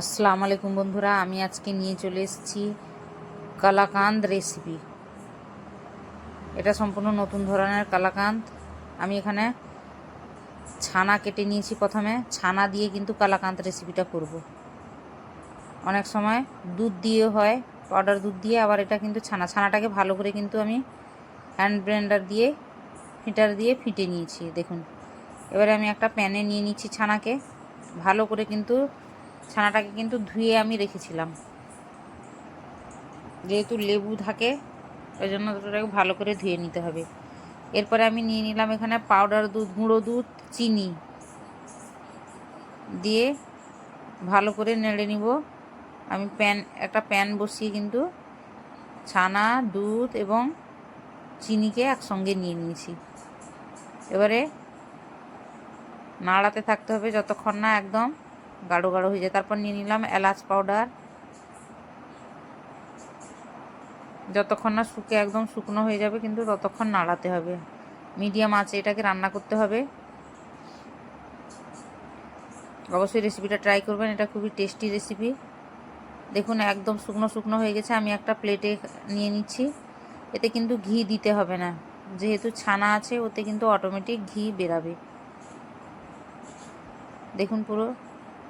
আসসালামু আলাইকুম বন্ধুরা, আমি আজকে নিয়ে চলে এসেছি কালাকান্দ রেসিপি এটা সম্পূর্ণ নতুন ধরনের কালাকান্দ আমি এখানে ছানা কেটে নিয়েছি প্রথমে। ছানা দিয়ে কিন্তু কালাকান্দ রেসিপিটা করব। অনেক সময় দুধ দিয়ে হয় পাউডার দুধ দিয়ে, আবার এটা কিন্তু ছানা। ছানাটাকে ভালো করে কিন্তু আমি হ্যান্ড ব্লেন্ডার দিয়ে ফিটার দিয়ে ফিটে নিয়েছি, দেখুন। এবারে আমি একটা প্যানে নিয়ে নিচ্ছি ছানাকে। ভালো করে কিন্তু ছানাটাকে কিন্তু ধুয়ে আমি রেখেছিলাম। যেহেতু লেবু থাকে ওই জন্য ওটাকে ভালো করে ধুয়ে নিতে হবে। এরপরে আমি নিয়ে নিলাম এখানে পাউডার দুধ, গুঁড়ো দুধ, চিনি। দিয়ে ভালো করে নেড়ে নিব। আমি প্যান, একটা প্যান বসিয়ে কিন্তু ছানা, দুধ এবং চিনিকে একসঙ্গে নিয়ে নিয়েছি। এবারে নাড়াতে থাকতে হবে যতক্ষণ না একদম গাঢ় গাঢ় হয়ে যায়। তারপর নিয়ে নিলাম এলাচ পাউডার যতক্ষণ না শুকে একদম শুকনো হয়ে যাবে, কিন্তু ততক্ষণ নাড়াতে হবে। মিডিয়াম আছে এটাকে রান্না করতে হবে। অবশ্যই রেসিপিটা ট্রাই করবেন, এটা খুবই টেস্টি রেসিপি দেখুন, একদম শুকনো শুকনো হয়ে গেছে। আমি একটা প্লেটে নিয়ে নিচ্ছি। এতে কিন্তু ঘি দিতে হবে না। যেহেতু ছানা আছে, ওতে কিন্তু অটোমেটিক ঘি বেরাবে। দেখুন পুরো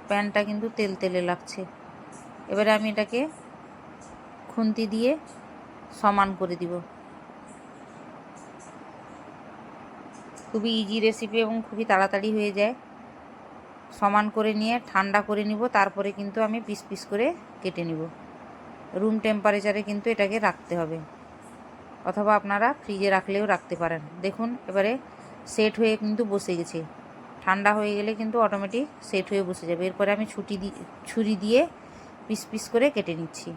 প্যানটা কিন্তু তেল তেলে লাগছে। এবারে আমি এটাকে খুন্তি দিয়ে সমান করে দিব। খুবই ইজি রেসিপি এবং খুবই তাড়াতাড়ি হয়ে যায়। সমান করে নিয়ে, ঠান্ডা করে নিব, তারপরে কিন্তু আমি পিস পিস করে কেটে নিব। রুম টেম্পারেচারে কিন্তু এটাকে রাখতে হবে। অথবা আপনারা ফ্রিজে রাখলেও রাখতে পারেন। দেখুন, এবারে সেট হয়ে কিন্তু বসে গেছে। ঠান্ডা হয়ে গেলে কিন্তু অটোমেটিক সেট হয়ে বসে যাবে। এরপরে আমি ছুটি দিয়ে ছুরি দিয়ে পিস পিস করে কেটে নিচ্ছি।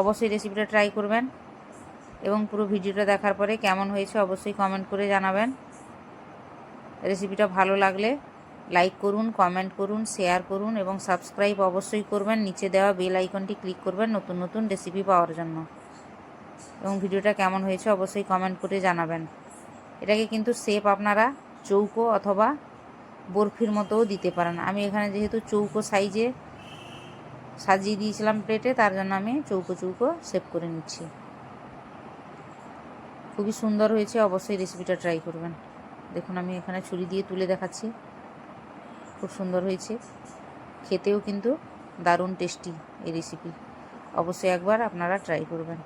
অবশ্যই রেসিপিটা ট্রাই করবেন এবং পুরো ভিডিওটা দেখার পরে কেমন হয়েছে অবশ্যই কমেন্ট করে জানাবেন। রেসিপিটা ভালো লাগলে লাইক করুন কমেন্ট করুন শেয়ার করুন এবং সাবস্ক্রাইব অবশ্যই করবেন। নিচে দেওয়া বেল আইকনটি ক্লিক করবেন নতুন নতুন রেসিপি পাওয়ার জন্য। এবং ভিডিওটা কেমন হয়েছে অবশ্যই কমেন্ট করে জানাবেন। এটাকে কিন্তু শেপ আপনারা চৌকো অথবা বরফির মতোও দিতে পারেন আমি এখানে যেহেতু চৌকো সাইজে সাজিয়ে দিয়েছিলাম প্লেটে, তার জন্য আমি চৌকো চৌকো সেভ করে নিচ্ছি। খুবই সুন্দর হয়েছে, অবশ্যই রেসিপিটা ট্রাই করবেন। দেখুন, আমি এখানে ছুরি দিয়ে তুলে দেখাচ্ছি। খুব সুন্দর হয়েছে। খেতেও কিন্তু দারুণ টেস্টি এই রেসিপি অবশ্যই একবার আপনারা ট্রাই করবেন।